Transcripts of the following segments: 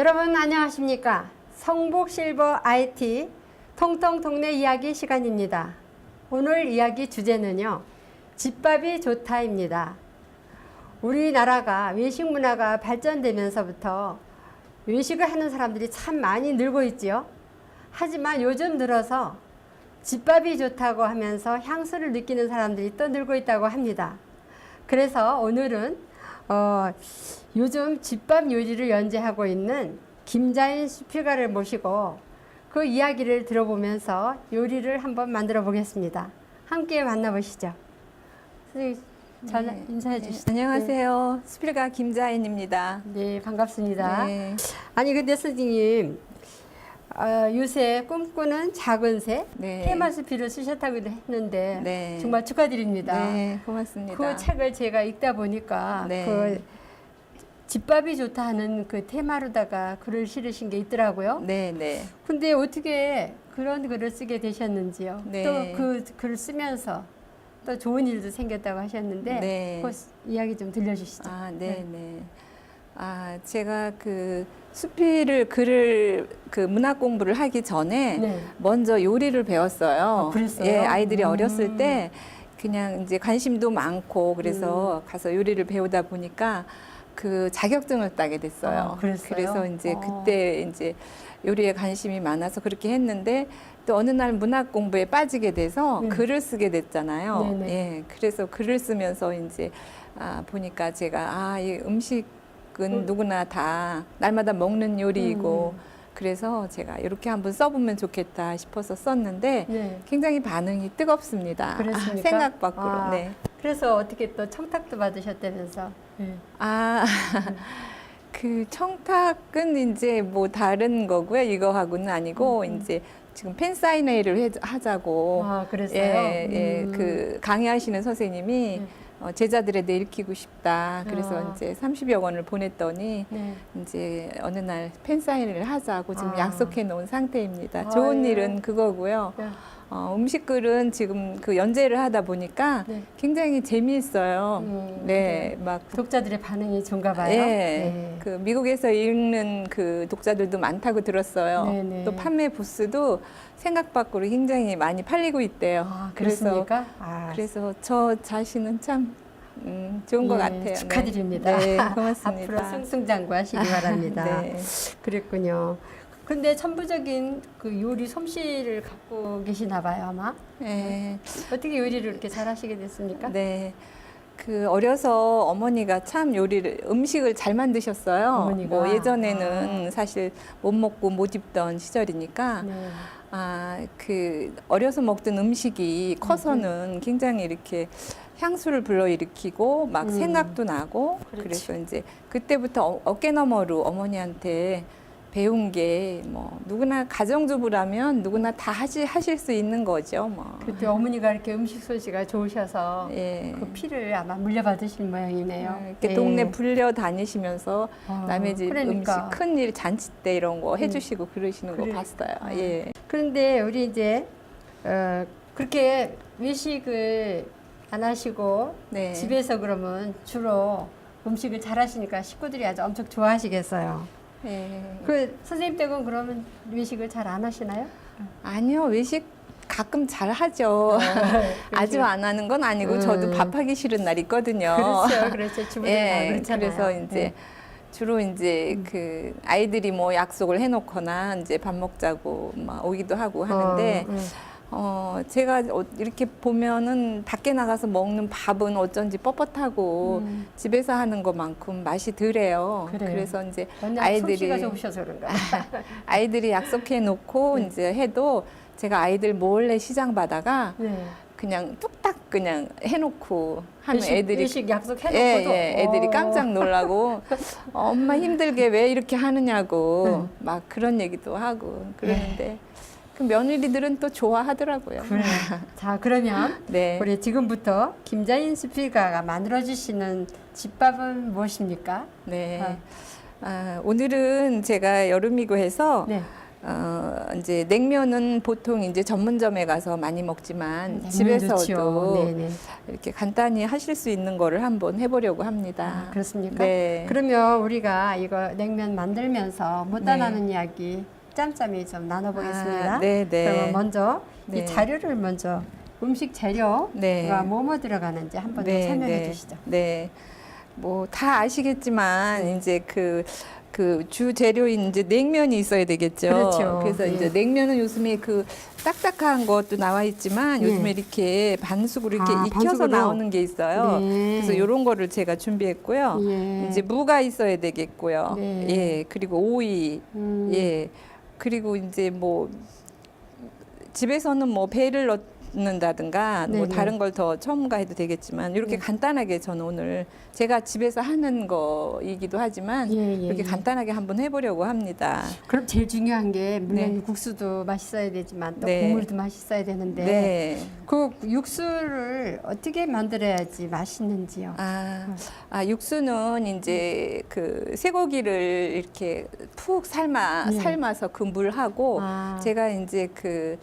여러분 안녕하십니까? 성북 실버 IT 통통 동네 이야기 시간입니다. 오늘 이야기 주제는요. 집밥이 좋다입니다. 우리나라가 외식 문화가 발전되면서부터 외식을 하는 사람들이 참 많이 늘고 있지요. 하지만 요즘 들어서 집밥이 좋다고 하면서 향수를 느끼는 사람들이 또 늘고 있다고 합니다. 그래서 오늘은 어, 요즘 집밥 요리를 연재하고 있는 김자인 수필가를 모시고 그 이야기를 들어보면서 요리를 한번 만들어 보겠습니다. 함께 만나보시죠. 선생님, 잘 네. 인사해 네, 주시죠. 안녕하세요. 수필가 김자인입니다. 네, 네, 반갑습니다. 네. 아니 근데 선생님 어, 요새 꿈꾸는 작은 새 네. 테마 수필을 쓰셨다고 했는데 네. 정말 축하드립니다. 네, 고맙습니다. 그 책을 제가 읽다 보니까 네. 그 집밥이 좋다 하는 그 테마로다가 글을 실으신 게 있더라고요. 네, 네. 근데 어떻게 그런 글을 쓰게 되셨는지요? 네. 또그 글을 쓰면서 또 좋은 일도 생겼다고 하셨는데 네. 그 이야기 좀 들려주시죠. 아, 네, 네. 아, 제가 그 수필을 글을 그 문학 공부를 하기 전에 네. 먼저 요리를 배웠어요. 아, 그랬어요? 예, 아이들이 음. 어렸을 때 그냥 이제 관심도 많고 그래서 음. 가서 요리를 배우다 보니까 그 자격증을 따게 됐어요. 아, 그랬어요? 그래서 이제 어. 그때 이제 요리에 관심이 많아서 그렇게 했는데 또 어느 날 문학 공부에 빠지게 돼서 네. 글을 쓰게 됐잖아요. 네네. 예, 그래서 글을 쓰면서 이제 아, 보니까 제가 아, 이 음식 은 음. 누구나 다 날마다 먹는 요리이고 그래서 제가 이렇게 한번 써보면 좋겠다 싶어서 썼는데 네. 굉장히 반응이 뜨겁습니다. 아, 생각 밖으로. 아. 네. 그래서 어떻게 또 청탁도 받으셨다면서. 네. 아, 그 청탁은 이제 뭐 다른 거고요. 이거하고는 아니고 음, 음. 이제 지금 팬 사인회를 해- 하자고. 아, 그랬어요? 예, 예, 음. 그 강의하시는 선생님이 네. 어, 제자들에게 읽히고 싶다. 그래서 아. 이제 30여 권을 보냈더니 네. 이제 어느 날 팬 사인회를 하자고 지금 아. 약속해 놓은 상태입니다. 아, 좋은 예. 일은 그거고요. 네. 어, 음식글은 지금 그 연재를 하다 보니까 네. 굉장히 재미있어요. 음, 네, 막 독자들의 반응이 좋은가 봐요. 예, 네. 그 미국에서 읽는 그 독자들도 많다고 들었어요. 네 네. 또 판매 부스도 생각 밖으로 굉장히 많이 팔리고 있대요. 아, 그래서? 아, 그래서 저 자신은 참 음, 좋은 것 예, 같아요. 축하드립니다. 네, 네, 고맙습니다. 앞으로 승승장구하시기 바랍니다. 네. 그랬군요. 근데 천부적인 그 요리 솜씨를 갖고 계시나 봐요, 아마. 네. 어떻게 요리를 이렇게 잘 하시게 됐습니까? 네. 그 어려서 어머니가 참 요리를 음식을 잘 만드셨어요. 어머니가? 뭐 예전에는 사실 못 먹고 못 입던 시절이니까 네. 아, 그 어려서 먹던 음식이 커서는 굉장히 이렇게 향수를 불러일으키고 막 음. 생각도 나고 그렇지. 그래서 이제 그때부터 어- 어깨너머로 어머니한테 배운 게 뭐 누구나 가정주부라면 누구나 다 하시, 하실 수 있는 거죠. 뭐. 그때 어머니가 이렇게 음식 솜씨가 좋으셔서 예. 그 피를 아마 물려받으신 모양이네요. 아, 이렇게 예. 동네 불려 다니시면서 아, 남의 집 그러니까. 음식 큰일 잔치 때 이런 거 음. 해주시고 그러시는 거 그래. 봤어요. 아. 예. 그런데 우리 이제 어, 그렇게 외식을 안 하시고 네. 집에서 그러면 주로 음식을 잘 하시니까 식구들이 아주 엄청 좋아하시겠어요. 예. 그 선생님 댁은 그러면 외식을 잘 안 하시나요? 아니요 외식 가끔 잘 하죠. 아주 안 하는 건 아니고 음. 저도 밥하기 싫은 날 있거든요. 그렇죠, 그렇죠. 주부들 다 예, 그렇잖아요. 그래서 이제 네. 주로 이제 음. 그 아이들이 뭐 약속을 해놓거나 이제 밥 먹자고 막 오기도 하고 하는데 어, 음. 어 제가 어, 이렇게 보면은 밖에 나가서 먹는 밥은 어쩐지 뻣뻣하고 음. 집에서 하는 것만큼 맛이 덜해요. 그래요. 그래서 이제 아이들이 좋으셔서 그런가. 아이들이 약속해 놓고 음. 이제 해도 제가 아이들 몰래 시장 바다가 네. 그냥 뚝딱 그냥 해놓고 하면 외식, 애들이 외식 약속 해놓고도 예, 예, 애들이 어. 깜짝 놀라고 엄마 힘들게 왜 이렇게 하느냐고 네. 막 그런 얘기도 하고 그러는데 그 며느리들은 또 좋아하더라고요. 그래. 자 그러면 네. 우리 지금부터 김자인 수필가가 만들어 주시는 집밥은 무엇입니까? 네. 아. 아, 오늘은 제가 여름이고 해서 네. 어, 이제 냉면은 보통 이제 전문점에 가서 많이 먹지만 집에서도 좋지요. 네네. 이렇게 간단히 하실 수 있는 거를 한번 해보려고 합니다. 아, 그렇습니까? 네. 그러면 우리가 이거 냉면 만들면서 못다 네. 나는 이야기 짬짬이 좀 나눠보겠습니다. 아, 네, 네. 그러면 먼저 네. 이 자료를 먼저 음식 재료가 네. 뭐뭐 들어가는지 한번 더 네, 설명해 네. 주시죠. 네. 뭐 다 아시겠지만 이제 그 그 주 재료인 이제 냉면이 있어야 되겠죠. 그렇죠. 래서 예. 이제 냉면은 요즘에 그 딱딱한 것도 나와 있지만 예. 요즘에 이렇게 반숙으로 이렇게 아, 익혀서 반숙으로? 나오는 게 있어요. 네. 그래서 이런 거를 제가 준비했고요. 예. 이제 무가 있어야 되겠고요. 네. 예. 그리고 오이. 음, 예. 그리고 이제 뭐 집에서는 뭐 배를 넣 는다든가 뭐 네네. 다른 걸 더 첨가해도 되겠지만 이렇게 네. 간단하게 저는 오늘 제가 집에서 하는 거이기도 하지만 예, 예, 이렇게 예. 간단하게 한번 해보려고 합니다. 그럼 제일 중요한 게 물론 네. 국수도 맛있어야 되지만 또 네. 국물도 맛있어야 되는데 네. 그 육수를 어떻게 만들어야지 맛있는지요? 아, 아 육수는 이제 그 쇠고기를 이렇게 푹 삶아 네. 삶아서 그 물하고 아, 제가 이제 그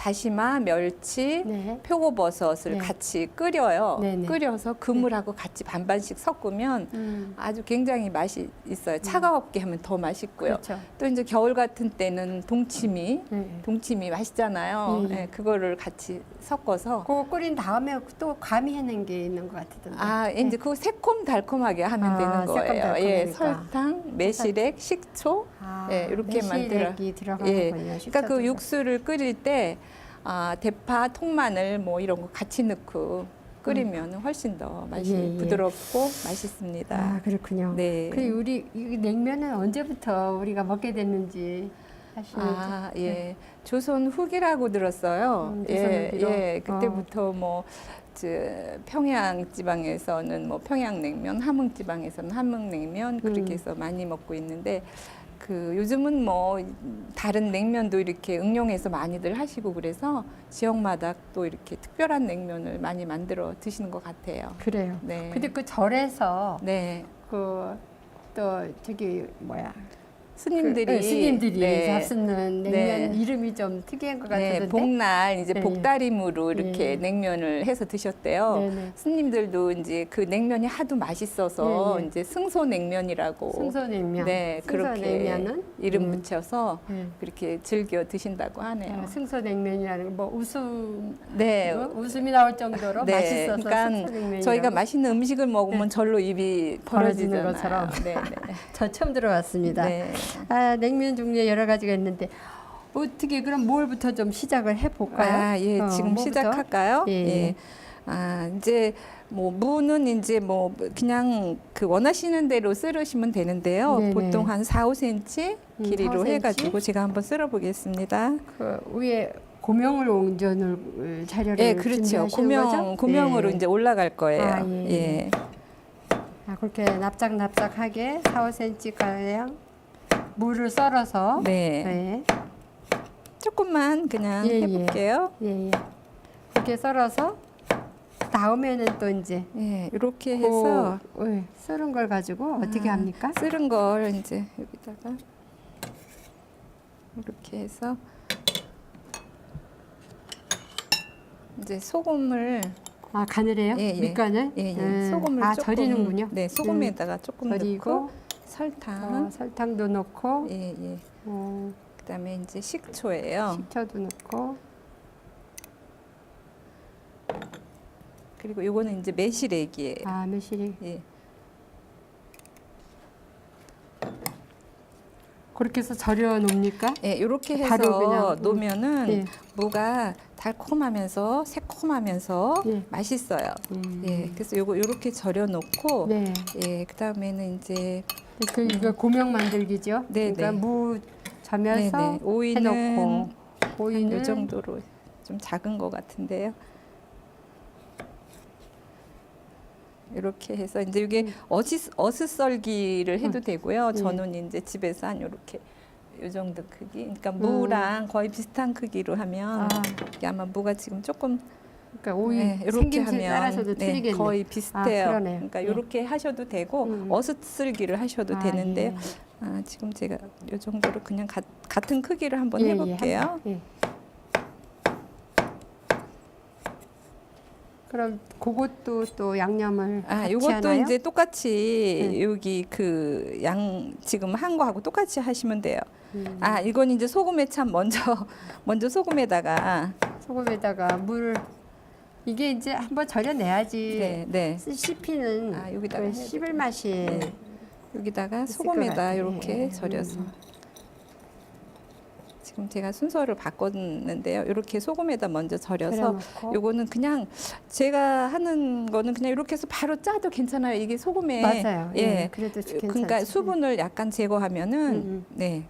다시마, 멸치, 네. 표고버섯을 네. 같이 끓여요. 네네. 끓여서 그물하고 같이 반반씩 섞으면 음, 아주 굉장히 맛이 있어요. 차가웠게 하면 더 맛있고요. 그렇죠. 또 이제 겨울 같은 때는 동치미, 네. 동치미 맛있잖아요. 예, 예. 예, 그거를 같이 섞어서 그거 끓인 다음에 또 가미해낸 게 있는 것 같던데. 아 이제 그거 새콤 달콤하게 하면 아, 되는 거예요. 새콤달콤하니까. 예, 설탕, 매실액, 식초. 아, 예, 이렇게 만들어- 매실액이 예, 들어가는군요. 그러니까 그 식초도. 육수를 끓일 때 아, 대파, 통마늘 뭐 이런 거 같이 넣고 끓이면 훨씬 더 맛이 예, 예. 부드럽고 맛있습니다. 아 그렇군요. 네. 그 우리 이 냉면은 언제부터 우리가 먹게 됐는지 사실 아, 예. 조선 후기라고 들었어요. 음, 조선 예, 후기로? 예. 그때부터 뭐, 저, 평양 지방에서는 뭐 평양냉면, 함흥 지방에서는 함흥냉면 그렇게 음. 해서 많이 먹고 있는데 그 요즘은 뭐 다른 냉면도 이렇게 응용해서 많이들 하시고 그래서 지역마다 또 이렇게 특별한 냉면을 많이 만들어 드시는 것 같아요. 그래요. 네. 근데 그 절에서 네. 그 또 저기 뭐야 스님들이 그, 네, 스님들이 네. 잡수는 냉면 네. 이름이 좀 특이한 것 네, 같은데. 복날 이제 네. 복다림으로 이렇게 예. 냉면을 해서 드셨대요. 네 네. 스님들도 이제 그 냉면이 하도 맛있어서 예, 예. 이제 승소 냉면이라고 승소 냉면. 네 그렇게 승소냉면은 이름 음. 붙여서 네. 그렇게 즐겨 드신다고 하네요. 어, 승소 냉면이라는 뭐 웃음 네. 뭐 웃음이 나올 정도로 네, 맛있어서 그러니까. 저희가 맛있는 음식을 먹으면 절로 입이 벌어지는. 것처럼. 네, 저 처음 들어봤습니다. 네. 아, 냉면 종류 여러 가지가 있는데 어떻게 그럼 뭘부터 좀 시작을 해 볼까요? 아, 예, 지금 시작할까요? 예, 예. 아, 이제 뭐 무는 이제 뭐 그냥 그 원하시는 대로 썰으시면 되는데요. 네네. 보통 한 4, 5cm 음, 길이로 4, 5cm? 해 가지고 제가 한번 썰어 보겠습니다. 그 위에 고명을 옹전을 자료를 예, 그렇죠. 고명 거죠? 고명으로 예. 이제 올라갈 거예요. 아, 예. 예. 아, 그렇게 납작납작하게 4, 5cm 가량 물을 썰어서 네. 네. 조금만 그냥 예, 예. 해 볼게요. 예, 예. 이렇게 썰어서 다음에는 또 이제 예. 이렇게 해서 그, 예, 썰은 걸 가지고 어떻게 아, 합니까? 쓸은 걸 이제 여기다가 이렇게 해서 이제 소금을 아 간을 해요? 예, 예. 밑간을? 예, 예. 음. 소금을 아 조금 절이는군요. 네, 소금에다가 조금 절이고 넣고 설탕. 어, 설탕도 넣고 예, 예. 어, 그다음에 이제 식초예요. 식초도 넣고 그리고 요거는 이제 매실액이에요. 아 매실이 예. 그렇게 해서 절여 놓습니까? 예, 이렇게 해서 그냥, 음. 놓으면은 예. 무가 달콤하면서 새콤하면서 예. 맛있어요. 음. 예, 그래서 요거 이렇게 절여 놓고 네. 예, 그다음에는 이제 그 이거 고명 만들기죠. 네, 그러니까 네. 무 절면서 네네. 오이는 해놓고 한 오이는 요 정도로 좀 작은 것 같은데요. 이렇게 해서 이제 이게 음. 어시, 어슷썰기를 해도 되고요. 저는 이제 집에서 한 이렇게 요 정도 크기. 그러니까 무랑 거의 비슷한 크기로 하면 아, 이게 아마 무가 지금 조금 그러니까 오이 네, 이렇게 생김새 하면 따라서도 네, 틀리겠네. 거의 비슷해요. 아, 그러네요. 그러니까 네. 이렇게 하셔도 되고 음. 어슷썰기를 하셔도 아, 되는데 요. 예. 아, 지금 제가 이 정도로 그냥 가, 같은 크기를 한번 예, 예, 해볼게요. 한- 예. 그럼 그것도 또 양념을 아, 같이 요것도 하나요? 이제 똑같이 네. 여기 그 양 지금 한 거하고 똑같이 하시면 돼요. 음, 아, 이건 이제 소금에 참 먼저 먼저 소금에다가 소금에다가 물 이게 이제 한번 절여내야지 네, 네. 씹히는 아, 여기다가 그 해야 씹을 맛이 네. 여기다가 있을 것 소금에다 같아요. 이렇게 예. 절여서 음. 지금 제가 순서를 바꿨는데요. 이렇게 소금에다 먼저 절여서 요거는 그냥 제가 하는 거는 그냥 이렇게 해서 바로 짜도 괜찮아요. 이게 소금에 맞아요. 예, 예. 그래도 괜찮죠. 그러니까 수분을 약간 제거하면은 음, 음. 네.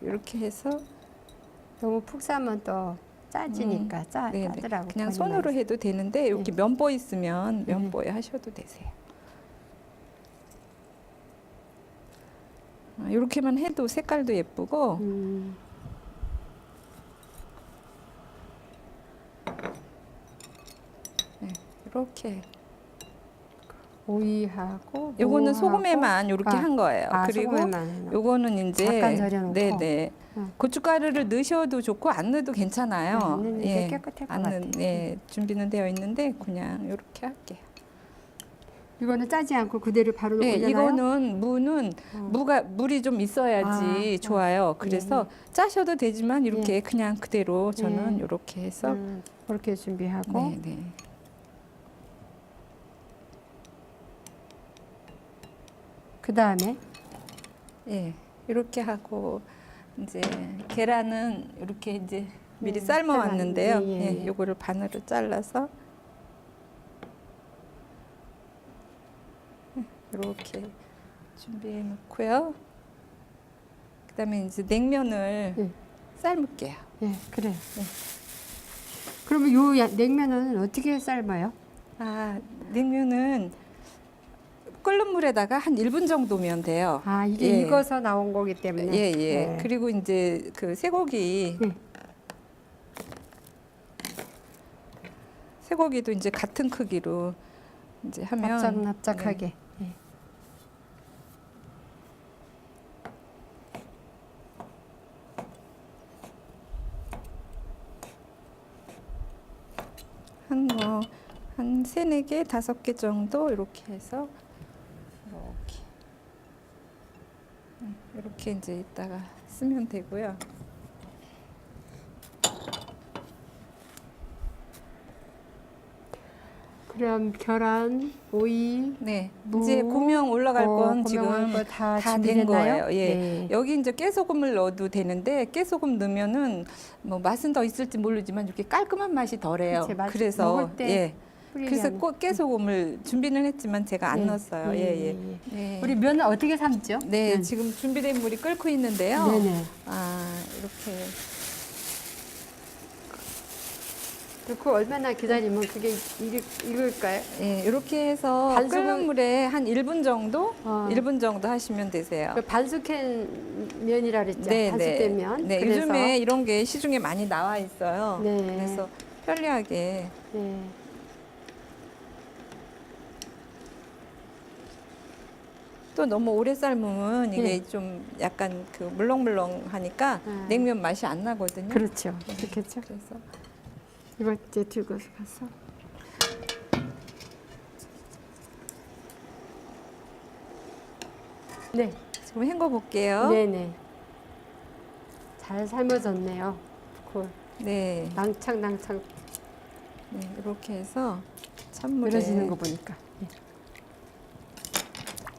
이렇게 해서 너무 푹 싸면 또 짜지니까 짜, 네, 네. 짜더라고. 그냥. 손으로 해도 되는데 이렇게 예. 면보 있으면 네. 면보에 하셔도 되세요. 이렇게만 해도 색깔도 예쁘고 음. 이렇게 오이하고 요거는 소금에만 이렇게 아, 한 거예요. 아, 그리고 소금에만. 요거는 이제 절여놓고. 네네 응. 고춧가루를 넣으셔도 좋고 안 넣어도 괜찮아요. 안 넣는 게 깨끗할 것 안 넣- 같아. 예, 준비는 되어 있는데 그냥 이렇게 할게요. 이거는 짜지 않고 그대로 바로 네, 올려놔요? 이거는 무는 어. 무가 물이 좀 있어야지 아, 좋아요. 그래서 짜셔도 되지만 이렇게 그냥 그대로 저는 예. 이렇게 해서 음, 그렇게 준비하고 네, 네. 그 다음에 예, 이렇게 하고 이제 계란은 이렇게 이제 미리 음, 삶아 왔는데요. 예, 예, 예, 예. 요거를 반으로 잘라서 이렇게 준비해 놓고요. 그다음에 이제 냉면을 예. 삶을게요. 예 그래. 네. 그러면 요 야- 냉면은 어떻게 삶아요? 아, 냉면은 끓는 물에다가 한 1분 정도면 돼요. 아 이게 예. 익어서 나온 거기 때문에. 예, 예. 네. 그리고 이제 그 쇠고기 예. 쇠고기도 이제 같은 크기로 이제 하면 납작납작하게. 네. 예. 한 뭐 한 세네 개, 다섯 개 정도 이렇게 해서 이렇게 음, 이렇게 이제 이따가 쓰면 되고요. 그럼 계란, 오이, 네, 무, 이제 고명 올라갈 어, 건 지금 거다 다 된 준비됐나요? 거예요. 예. 네. 여기 이제 깨소금을 넣어도 되는데 깨소금 넣으면은 뭐 맛은 더 있을지 모르지만 이렇게 깔끔한 맛이 덜해요. 그치, 맛- 그래서 먹을 때 예. 그래서 뿌리려면. 꼭 깨소금을 준비는 했지만 제가 안 예. 넣었어요. 예, 예. 예. 네. 우리 면은 어떻게 삶죠? 네, 음. 지금 준비된 물이 끓고 있는데요. 네네. 아, 이렇게 그리고 얼마나 기다리면 그게 익, 익을까요? 예, 이렇게 해서 반숙은- 끓는 물에 한 1분 정도, 어. 1분 정도 하시면 되세요. 그 반숙한 면이라 그랬죠. 반숙된 면. 네, 그래서- 요즘에 이런 게 시중에 많이 나와 있어요. 네. 그래서 편리하게 네. 또 너무 오래 삶으면 이게 네. 좀 약간 그 물렁물렁하니까 아. 냉면 맛이 안 나거든요. 그렇죠. 그렇겠죠. 그래서 이거 이제 들고 가서. 네. 지금 헹궈 볼게요. 네네. 잘 삶아졌네요. 그 네. 낭창 낭창 네, 이렇게 해서 찬물에 늘어지는 거 보니까. 네.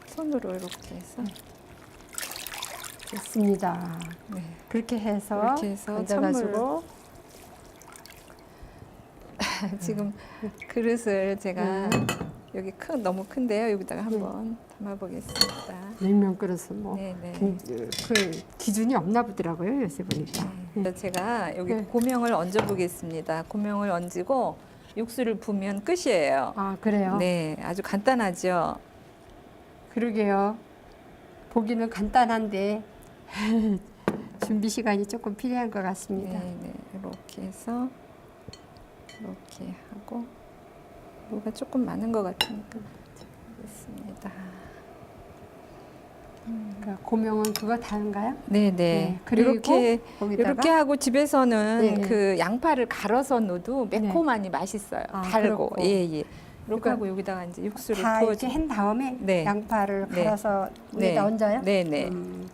손으로 이렇게 해서 됐습니다. 네. 그렇게 해서 이렇게 해서 얹어가지고 지금 그릇을 제가 음. 여기 큰 너무 큰데요. 여기다가 한번 담아 보겠습니다. 냉면 그릇은 뭐 네, 네. 음, 그 기준이 없나 보더라고요 요새 보니까. 그래서 제가 여기 네. 고명을 얹어 보겠습니다. 고명을 얹고 육수를 부으면 끝이에요. 아 그래요? 네, 아주 간단하죠. 그러게요. 보기는 간단한데 준비 시간이 조금 필요한 것 같습니다. 네, 네, 이렇게 해서 이렇게 하고 뭐가 조금 많은 것 같으니까 하겠습니다. 그 고명은 그거 다른가요? 네, 네. 네, 그리고 이렇게 거기다가 이렇게 하고 집에서는 네, 네. 그 양파를 갈아서 넣어도 매콤하니 맛있어요. 아, 달고. 그렇고. 예, 예. 이렇게 그러니까 하고 여기다가 이제 육수를 다 부어 이렇게 주한 다음에 네. 양파를 네. 갈아서 네. 위에다 얹어요? 네, 네. 음.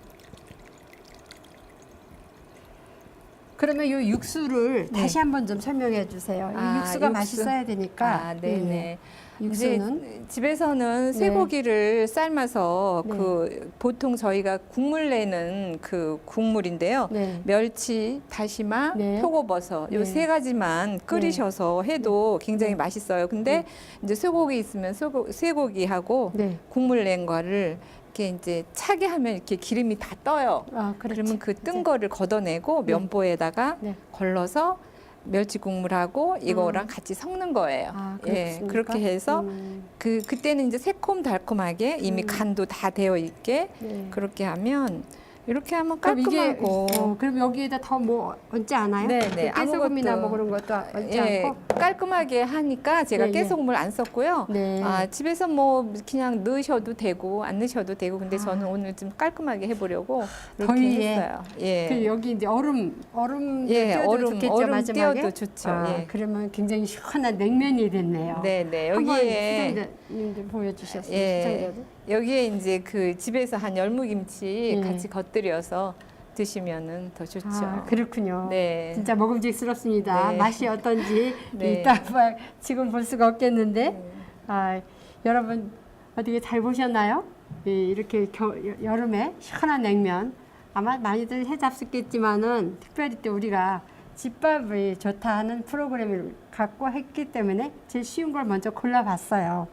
그러면 이 육수를 네. 다시 한번 좀 설명해 주세요. 이 아, 육수가 육수. 맛있어야 되니까. 아, 네, 네. 예. 육수는 이제 집에서는 네. 쇠고기를 삶아서 네. 그 보통 저희가 국물 내는 그 국물인데요. 네. 멸치, 다시마, 네. 표고버섯 네. 요세 가지만 끓이셔서 해도 굉장히 네. 맛있어요. 근데 네. 이제 쇠고기 있으면 쇠고, 쇠고기하고 네. 국물 낸 거를 이렇게 이제 차게 하면 이렇게 기름이 다 떠요. 아, 그렇지. 그러면 그뜬 이제. 거를 걷어내고 네. 면보에다가 네. 걸러서 멸치 국물하고 이거랑 음. 같이 섞는 거예요. 아, 예, 그렇습니까? 그렇게 해서 음, 그 그때는 이제 새콤 달콤하게 이미 음. 간도 다 되어 있게 네. 그렇게 하면 이렇게 하면 그럼 이게 깔끔하고 어, 그럼 여기에다 더 뭐 얹지 않아요? 네, 네. 그 깨소금이나 뭐 그런 것도 얹지 예, 않고. 깔끔하게 하니까 제가 예, 예. 깨소금을 안 썼고요. 네. 아, 집에서 뭐 그냥 넣으셔도 되고 안 넣으셔도 되고 근데 아. 저는 오늘 좀 깔끔하게 해보려고 이렇게 더위에. 했어요. 예. 그 여기 이제 얼음 얼음 예, 띄워도 얼음 좋겠죠 얼음 마지막에. 띄워도 좋죠. 아, 예. 그러면 굉장히 시원한 냉면이 됐네요. 네, 네. 한번 여기에 시청자님들 보여주셨어요. 예. 시청자들. 여기에 이제 그 집에서 한 열무김치 예. 같이 곁들여서 드시면은 더 좋죠. 아, 그렇군요. 네. 진짜 먹음직스럽습니다. 네. 맛이 어떤지 네. 이따 봐- 지금 볼 수가 없겠는데 네. 아, 여러분 어떻게 잘 보셨나요? 이- 이렇게 겨, 여- 여름에 시원한 냉면 아마 많이들 해잡수겠지만은 특별히 또 우리가 집밥이 좋다 하는 프로그램을 갖고 했기 때문에 제일 쉬운 걸 먼저 골라봤어요.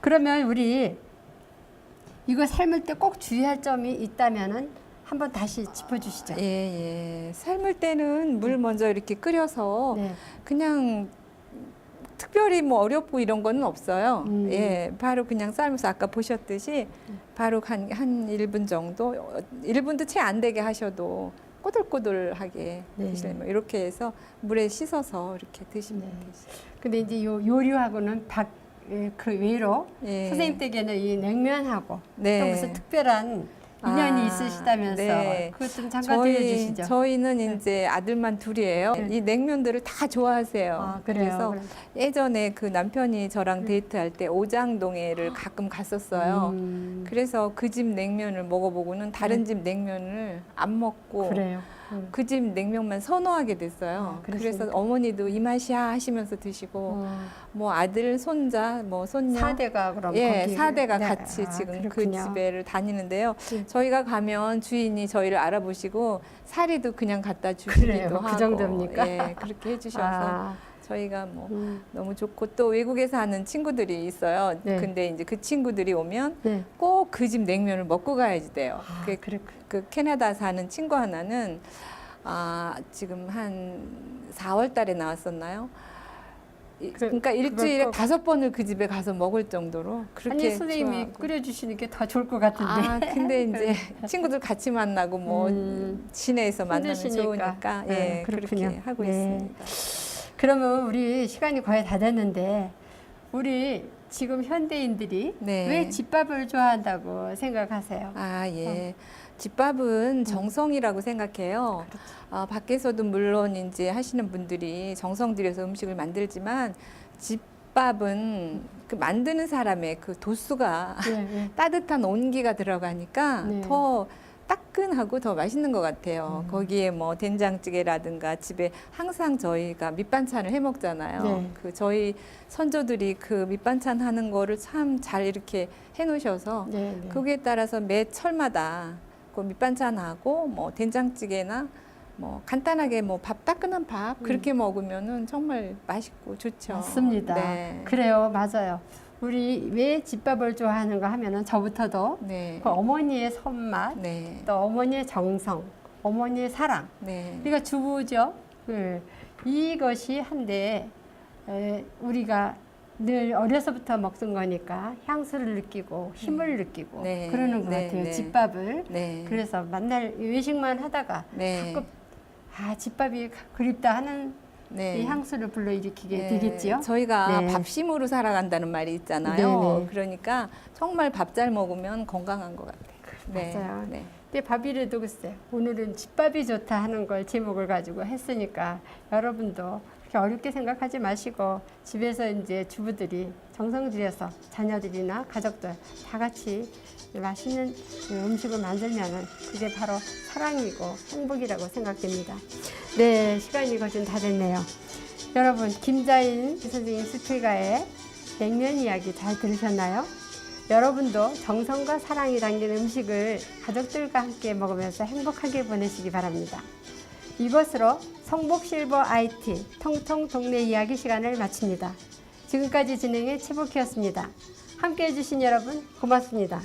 그러면 우리 이거 삶을 때 꼭 주의할 점이 있다면은 한번 다시 짚어주시죠. 예, 예. 삶을 때는 물 먼저 이렇게 끓여서 네. 그냥 특별히 뭐 어렵고 이런 거는 없어요. 음. 예, 바로 그냥 삶아서 아까 보셨듯이 바로 한, 한 1분 정도, 어, 1분도 채 안 되게 하셔도 꼬들꼬들하게 네. 드시려면 이렇게 해서 물에 씻어서 이렇게 드시면 네. 되죠. 근데 이제 요 요리하고는 박, 예, 그 외로 예. 선생님 댁에는 이 냉면하고 네. 또 무슨 특별한 인연이 아, 있으시다면서 네. 그것 좀 잠깐 저희, 들려주시죠. 저희는 네. 이제 아들만 둘이에요. 네. 이 냉면들을 다 좋아하세요. 아, 그래요. 그래서 그럼. 예전에 그 남편이 저랑 데이트할 때 오장동해를 가끔 갔었어요. 음, 그래서 그 집 냉면을 먹어보고는 다른 집 냉면을 안 먹고 그래요. 음. 그집 냉면만 선호하게 됐어요. 아, 그래서? 어머니도 이 맛이야 하시면서 드시고 어, 뭐 아들, 손자, 뭐 손녀 사대가 그럼 예, 거기- 사대가 네. 같이 아, 지금 그렇군요. 그 집에를 다니는데요. 네. 저희가 가면 주인이 저희를 알아보시고 사리도 그냥 갖다 주시기도 그래요? 그 하고 정도입니까? 예, 그렇게 해주셔서 아, 저희가 뭐 음, 너무 좋고 또 외국에 사는 친구들이 있어요. 네. 근데 이제 그 친구들이 오면 네. 꼭그 집 냉면을 먹고 가야지 돼요. 아, 그. 그 캐나다 사는 친구 하나는 아, 지금 한 4월 달에 나왔었나요? 이- 그래, 그러니까 일주일에 다섯 번을 그 집에 가서 먹을 정도로 그렇게 아니 선생님이. 끓여주시는 게더 좋을 것 같은데. 아, 근데 이제 친구들 같이 만나고 뭐 음. 시내에서 만나면 힘드시니까. 좋으니까 네, 예, 그렇군요. 그렇게 하고 네. 있습니다. 그러면 우리 시간이 거의 다 됐는데 우리 지금 현대인들이 네. 왜 집밥을 좋아한다고 생각하세요? 아, 어. 예. 음. 집밥은 정성이라고 생각해요. 그렇죠. 아, 밖에서도 물론 이제 하시는 분들이 정성 들여서 음식을 만들지만 집밥은 그 만드는 사람의 그 도수가 네, 네. 따뜻한 온기가 들어가니까 네. 더 따끈하고 더 맛있는 것 같아요. 음. 거기에 뭐 된장찌개라든가 집에 항상 저희가 밑반찬을 해 먹잖아요. 네. 그 저희 선조들이 그 밑반찬 하는 거를 참 잘 이렇게 해 놓으셔서 네, 네. 거기에 따라서 매 철마다 그 밑반찬하고 뭐 된장찌개나 뭐 간단하게 뭐 밥 따끈한 밥 그렇게 먹으면은 정말 맛있고 좋죠. 음. 맞습니다. 네. 그래요, 맞아요. 우리 왜 집밥을 좋아하는가 하면은 저부터도 네. 그 어머니의 손맛, 네. 또 어머니의 정성, 어머니의 사랑. 네. 우리가 주부죠. 그 이것이 한데 에, 우리가 늘 어려서부터 먹던 거니까 향수를 느끼고 힘을 느끼고 네. 그러는 것 네, 같아요. 네. 집밥을. 네. 그래서 맨날 외식만 하다가 네. 가끔 아 집밥이 그립다 하는 네. 이 향수를 불러일으키게 네. 되겠지요. 저희가 네. 밥심으로 살아간다는 말이 있잖아요. 네, 네. 그러니까 정말 밥 잘 먹으면 건강한 것 같아요. 네. 맞아요. 네. 근데 밥이라도 글쎄 오늘은 집밥이 좋다 하는 걸 제목을 가지고 했으니까 여러분도 그렇게 어렵게 생각하지 마시고 집에서 이제 주부들이 정성 들여서 자녀들이나 가족들 다 같이 맛있는 음식을 만들면은 그게 바로 사랑이고 행복이라고 생각됩니다. 네, 시간이 거진 다 됐네요. 여러분, 김자인 선생님 스필가의 냉면 이야기 잘 들으셨나요? 여러분도 정성과 사랑이 담긴 음식을 가족들과 함께 먹으면서 행복하게 보내시기 바랍니다. 이것으로 성복실버 IT 통통 동네 이야기 시간을 마칩니다. 지금까지 진행의 최복희였습니다. 함께 해주신 여러분 고맙습니다.